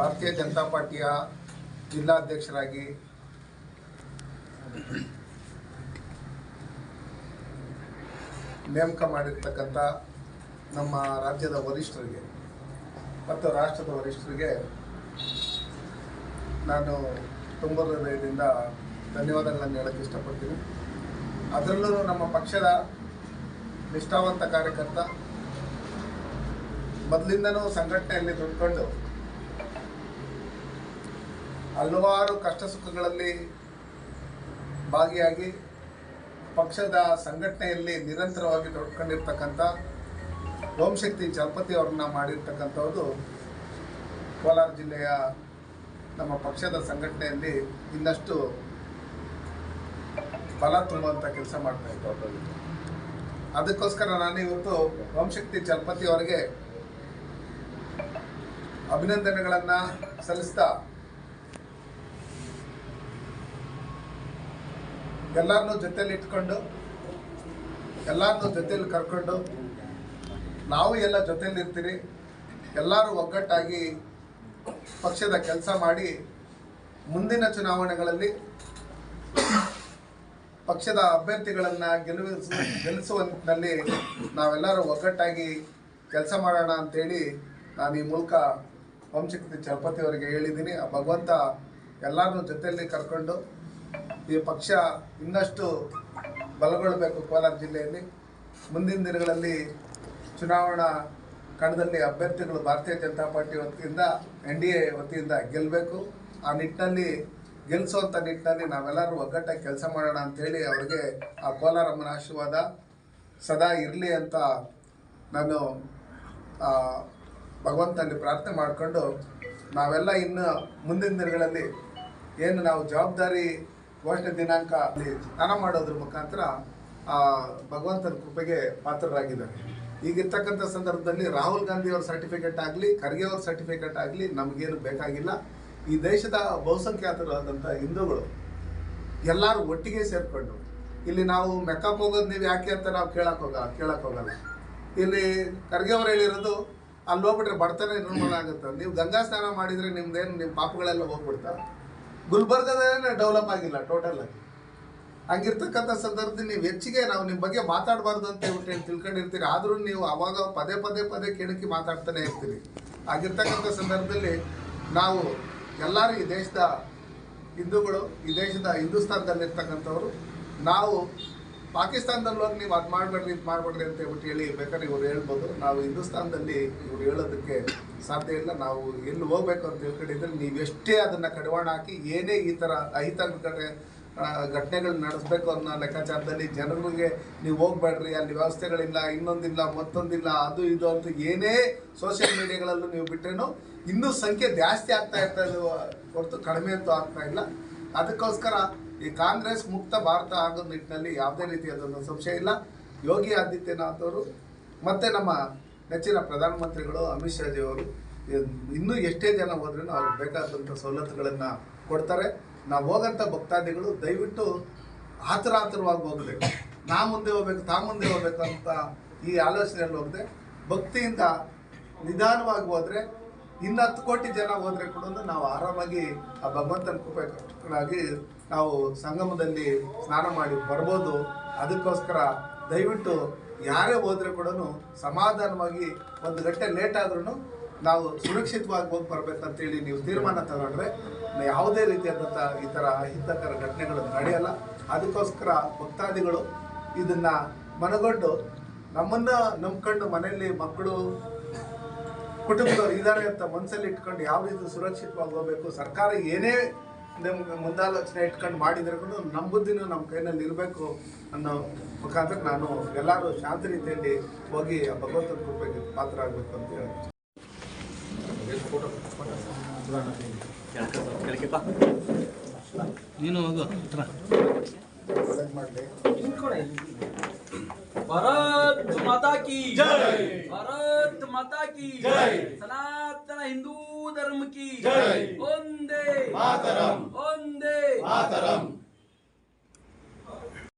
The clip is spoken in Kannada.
ಭಾರತೀಯ ಜನತಾ ಪಾರ್ಟಿಯ ಜಿಲ್ಲಾಧ್ಯಕ್ಷರಾಗಿ ನೇಮಕ ಮಾಡಿರ್ತಕ್ಕಂಥ ನಮ್ಮ ರಾಜ್ಯದ ವರಿಷ್ಠರಿಗೆ ಮತ್ತು ರಾಷ್ಟ್ರದ ವರಿಷ್ಠರಿಗೆ ನಾನು ತುಂಬ ಹೃದಯದಿಂದ ಧನ್ಯವಾದಗಳನ್ನು ಹೇಳಕ್ಕೆ ಇಷ್ಟಪಡ್ತೀನಿ. ಅದರಲ್ಲೂ ನಮ್ಮ ಪಕ್ಷದ ನಿಷ್ಠಾವಂತ ಕಾರ್ಯಕರ್ತ, ಮೊದಲಿಂದನೂ ಸಂಘಟನೆಯಲ್ಲಿ ದುಡ್ಕೊಂಡು ಹಲವಾರು ಕಷ್ಟ ಸುಖಗಳಲ್ಲಿ ಭಾಗಿಯಾಗಿ ಪಕ್ಷದ ಸಂಘಟನೆಯಲ್ಲಿ ನಿರಂತರವಾಗಿ ತೊಡ್ಕೊಂಡಿರ್ತಕ್ಕಂಥ ಓಂಶಕ್ತಿ ಚಲಪತಿ ಅವ್ರನ್ನ ಮಾಡಿರ್ತಕ್ಕಂಥದ್ದು ಕೋಲಾರ ಜಿಲ್ಲೆಯ ನಮ್ಮ ಪಕ್ಷದ ಸಂಘಟನೆಯಲ್ಲಿ ಇನ್ನಷ್ಟು ಬಲ ತುಂಬುವಂಥ ಕೆಲಸ ಮಾಡ್ತಾ ಇತ್ತು ಅದಕ್ಕೋಸ್ಕರ ನಾನು ಇವತ್ತು ಓಂಶಕ್ತಿ ಚಲಪತಿ ಅವರಿಗೆ ಅಭಿನಂದನೆಗಳನ್ನು ಸಲ್ಲಿಸ್ತಾ ಎಲ್ಲರನ್ನೂ ಜೊತೆಯಲ್ಲಿ ಇಟ್ಕೊಂಡು ಎಲ್ಲರನ್ನೂ ಜೊತೆಯಲ್ಲಿ ಕರ್ಕೊಂಡು, ನಾವು ಎಲ್ಲ ಜೊತೆಯಲ್ಲಿ ಇರ್ತೀರಿ. ಎಲ್ಲರೂ ಒಗ್ಗಟ್ಟಾಗಿ ಪಕ್ಷದ ಕೆಲಸ ಮಾಡಿ ಮುಂದಿನ ಚುನಾವಣೆಗಳಲ್ಲಿ ಪಕ್ಷದ ಅಭ್ಯರ್ಥಿಗಳನ್ನು ಗೆಲುವಿಸ ಗೆಲ್ಲಿಸುವ ನಿಟ್ಟಿನಲ್ಲಿ ನಾವೆಲ್ಲರೂ ಒಗ್ಗಟ್ಟಾಗಿ ಕೆಲಸ ಮಾಡೋಣ ಅಂತೇಳಿ ನಾನು ಈ ಮೂಲಕ ವಂಶಕ್ತಿ ಚಲಪತಿ ಅವರಿಗೆ ಹೇಳಿದ್ದೀನಿ. ಆ ಭಗವಂತ ಎಲ್ಲರನ್ನೂ ಜೊತೆಯಲ್ಲಿ ಕರ್ಕೊಂಡು ಈ ಪಕ್ಷ ಇನ್ನಷ್ಟು ಬಲಗೊಳ್ಳಬೇಕು ಕೋಲಾರ ಜಿಲ್ಲೆಯಲ್ಲಿ. ಮುಂದಿನ ದಿನಗಳಲ್ಲಿ ಚುನಾವಣಾ ಕಣದಲ್ಲಿ ಅಭ್ಯರ್ಥಿಗಳು ಭಾರತೀಯ ಜನತಾ ಪಾರ್ಟಿ ವತಿಯಿಂದ, ಎನ್ ಡಿ ಎ ವತಿಯಿಂದ ಗೆಲ್ಲಬೇಕು ಆ ನಿಟ್ಟಿನಲ್ಲಿ ಗೆಲ್ಲಿಸುವಂಥ ನಿಟ್ಟಿನಲ್ಲಿ ನಾವೆಲ್ಲರೂ ಒಗ್ಗಟ್ಟಾಗಿ ಕೆಲಸ ಮಾಡೋಣ ಅಂಥೇಳಿ ಅವರಿಗೆ ಆ ಕೋಲಾರಮ್ಮನ ಆಶೀರ್ವಾದ ಸದಾ ಇರಲಿ ಅಂತ ನಾನು ಭಗವಂತನಲ್ಲಿ ಪ್ರಾರ್ಥನೆ ಮಾಡಿಕೊಂಡು ನಾವೆಲ್ಲ ಇನ್ನು ಮುಂದಿನ ದಿನಗಳಲ್ಲಿ ಏನು ನಾವು ಜವಾಬ್ದಾರಿ ಘೋಷಣೆ ದಿನಾಂಕ ಅಲ್ಲಿ ಸ್ನಾನ ಮಾಡೋದ್ರ ಮುಖಾಂತರ ಭಗವಂತನ ಕೃಪೆಗೆ ಪಾತ್ರರಾಗಿದ್ದಾರೆ. ಈಗಿರ್ತಕ್ಕಂಥ ಸಂದರ್ಭದಲ್ಲಿ ರಾಹುಲ್ ಗಾಂಧಿ ಅವರ ಸರ್ಟಿಫಿಕೇಟ್ ಆಗಲಿ, ಖರ್ಗೆ ಅವ್ರ ಸರ್ಟಿಫಿಕೇಟ್ ಆಗಲಿ ನಮಗೇನು ಬೇಕಾಗಿಲ್ಲ. ಈ ದೇಶದ ಬಹುಸಂಖ್ಯಾತರಾದಂಥ ಹಿಂದೂಗಳು ಎಲ್ಲರೂ ಒಟ್ಟಿಗೆ ಸೇರಿಕೊಂಡು, ಇಲ್ಲಿ ನಾವು ಮೆಕ್ಕಕ್ಕೆ ಹೋಗೋದು ನೀವು ಯಾಕೆ ಅಂತ ನಾವು ಕೇಳಕ್ ಹೋಗ, ಕೇಳಕ್ ಹೋಗಲ್ಲ. ಇಲ್ಲಿ ಖರ್ಗೆ ಅವ್ರು ಹೇಳಿರೋದು ಅಲ್ಲಿ ಹೋಗ್ಬಿಟ್ರೆ ಬಡತನ ನಿರ್ಮಾಣ ಆಗುತ್ತೆ. ನೀವು ಗಂಗಾ ಸ್ನಾನ ಮಾಡಿದರೆ ನಿಮ್ದೇನು ನಿಮ್ಮ ಪಾಪಗಳೆಲ್ಲ ಹೋಗ್ಬಿಡ್ತಾವೆ ಗುಲ್ಬರ್ಗದಲ್ಲೇ ಡೆವಲಪ್ ಆಗಿಲ್ಲ ಟೋಟಲ್ ಆಗಿ. ಹಂಗಿರ್ತಕ್ಕಂಥ ಸಂದರ್ಭದಲ್ಲಿ ನೀವು ಹೆಚ್ಚಿಗೆ ನಾವು ನಿಮ್ಮ ಬಗ್ಗೆ ಮಾತಾಡಬಾರ್ದು ಅಂತ ಹೇಳ್ಬಿಟ್ಟು ಹೇಳಿ ತಿಳ್ಕೊಂಡಿರ್ತೀರಿ? ಆದರೂ ನೀವು ಅವಾಗ ಪದೇ ಪದೇ ಪದೇ ಕೆಣಕಿ ಮಾತಾಡ್ತಾನೆ ಇರ್ತೀರಿ. ಆಗಿರ್ತಕ್ಕಂಥ ಸಂದರ್ಭದಲ್ಲಿ ನಾವು ಎಲ್ಲರೂ ಈ ದೇಶದ ಹಿಂದೂಗಳು, ಈ ದೇಶದ ಹಿಂದೂಸ್ತಾನದಲ್ಲಿರ್ತಕ್ಕಂಥವ್ರು, ನಾವು ಪಾಕಿಸ್ತಾನದಲ್ಲಿ ಹೋಗಿ ನೀವು ಅದು ಮಾಡಬೇಡ್ರಿ ಇದು ಮಾಡ್ಬೇಡ್ರಿ ಅಂತ ಹೇಳ್ಬಿಟ್ಟು ಹೇಳಿ ಬೇಕಾದ್ರೆ ಇವ್ರು ಹೇಳ್ಬೋದು. ನಾವು ಹಿಂದೂಸ್ತಾನದಲ್ಲಿ ಇವ್ರು ಹೇಳೋದಕ್ಕೆ ಸಾಧ್ಯ ಇಲ್ಲ. ನಾವು ಎಲ್ಲಿ ಹೋಗ್ಬೇಕು ಅಂತ ಹೇಳ್ಕೊಂಡಿದ್ರೆ ನೀವು ಎಷ್ಟೇ ಅದನ್ನು ಕಡಿವಾಣ ಹಾಕಿ ಏನೇ ಈ ಥರ ಅಹಿತ ಕಡೆ ಘಟನೆಗಳು ನಡೆಸಬೇಕು ಅನ್ನೋ ಲೆಕ್ಕಾಚಾರದಲ್ಲಿ ಜನರಿಗೆ ನೀವು ಹೋಗ್ಬೇಡ್ರಿ, ಅಲ್ಲಿ ವ್ಯವಸ್ಥೆಗಳಿಲ್ಲ, ಇನ್ನೊಂದಿಲ್ಲ, ಮತ್ತೊಂದಿಲ್ಲ, ಅದು ಇದು ಅಂತ ಏನೇ ಸೋಷಿಯಲ್ ಮೀಡಿಯಾಗಳಲ್ಲೂ ನೀವು ಬಿಟ್ಟರೇನು ಇನ್ನೂ ಸಂಖ್ಯೆ ಜಾಸ್ತಿ ಆಗ್ತಾ ಇರ್ತದೆ ಹೊರತು ಕಡಿಮೆ ಅಂತೂ ಆಗ್ತಾ ಇಲ್ಲ. ಅದಕ್ಕೋಸ್ಕರ ಈ ಕಾಂಗ್ರೆಸ್ ಮುಕ್ತ ಭಾರತ ಆಗೋ ನಿಟ್ಟಿನಲ್ಲಿ ಯಾವುದೇ ರೀತಿಯಾದ ಸಂಶಯ ಇಲ್ಲ. ಯೋಗಿ ಆದಿತ್ಯನಾಥ್ ಅವರು ಮತ್ತೆ ನಮ್ಮ ನೆಚ್ಚಿನ ಪ್ರಧಾನಮಂತ್ರಿಗಳು ಅಮಿತ್ ಶಾಜಿ ಅವರು ಇನ್ನೂ ಎಷ್ಟೇ ಜನ ಹೋದ್ರೂ ಅವ್ರಿಗೆ ಬೇಕಾದಂಥ ಸವಲತ್ತುಗಳನ್ನು ಕೊಡ್ತಾರೆ. ನಾವು ಹೋಗಂಥ ಭಕ್ತಾದಿಗಳು ದಯವಿಟ್ಟು ಆತರ ಆತರವಾಗಿ ಹೋಗಬೇಕು ನಾ ಮುಂದೆ ಹೋಗ್ಬೇಕು, ತಾ ಮುಂದೆ ಹೋಗ್ಬೇಕು ಅಂತ ಈ ಆಲೋಚನೆಯಲ್ಲಿ ಹೋಗದೆ ಭಕ್ತಿಯಿಂದ ನಿಧಾನವಾಗಿ ಹೋದ್ರೆ ಇನ್ನು ಹತ್ತು ಕೋಟಿ ಜನ ಹೋದ್ರೆ ಕೂಡ ನಾವು ಆರಾಮಾಗಿ ಆ ಭಗವಂತನ ಕೃಪೆಗಾಗಿ ನಾವು ಸಂಗಮದಲ್ಲಿ ಸ್ನಾನ ಮಾಡಿ ಬರ್ಬೋದು. ಅದಕ್ಕೋಸ್ಕರ ದಯವಿಟ್ಟು ಯಾರೇ ಹೋದ್ರೆ ಕೂಡ ಸಮಾಧಾನವಾಗಿ ಒಂದು ಗಂಟೆ ಲೇಟ್ ಆದ್ರೂ ನಾವು ಸುರಕ್ಷಿತವಾಗಿ ಹೋಗಿ ಬರ್ಬೇಕಂತೇಳಿ ನೀವು ತೀರ್ಮಾನ ತಗೊಂಡ್ರೆ ಯಾವುದೇ ರೀತಿಯಾದಂಥ ಈ ಥರ ಅಹಿತಕರ ಘಟನೆಗಳು ನಡೆಯಲ್ಲ. ಅದಕ್ಕೋಸ್ಕರ ಭಕ್ತಾದಿಗಳು ಇದನ್ನ ಮನಗೊಂಡು ನಮ್ಮನ್ನ ನಂಬ್ಕೊಂಡು ಮನೆಯಲ್ಲಿ ಮಕ್ಕಳು ಕುಟುಂಬದವ್ರು ಇದ್ದಾರೆ ಅಂತ ಮನಸ್ಸಲ್ಲಿ ಇಟ್ಕೊಂಡು ಯಾವ ರೀತಿ ಸುರಕ್ಷಿತವಾಗಿ ಹೋಗ್ಬೇಕು? ಸರ್ಕಾರ ಏನೇ ನಿಮ್ಗೆ ಮುಂದಾಲೋಚನೆ ಇಟ್ಕೊಂಡು ಮಾಡಿದ್ರೆ ಕೂಡ ನಮ್ಮ ಬುದ್ಧಿನೂ ನಮ್ಮ ಕೈನಲ್ಲಿ ಇರಬೇಕು ಅನ್ನೋ ಮುಖಾಂತರ ನಾನು ಎಲ್ಲರೂ ಶಾಂತ ರೀತಿಯಲ್ಲಿ ಹೋಗಿ ಆ ಭಗವಂತನ ಕೃಪೆಗೆ ಪಾತ್ರ ಆಗಬೇಕು ಅಂತ ಹೇಳಿ. ನೀನು ಹೋಗು ಮಾಡಲಿ. भारत माता की जय। भरत माता की जय। सनातन हिंदू धर्म की जय। वंदे मातरम। वंदे मातरम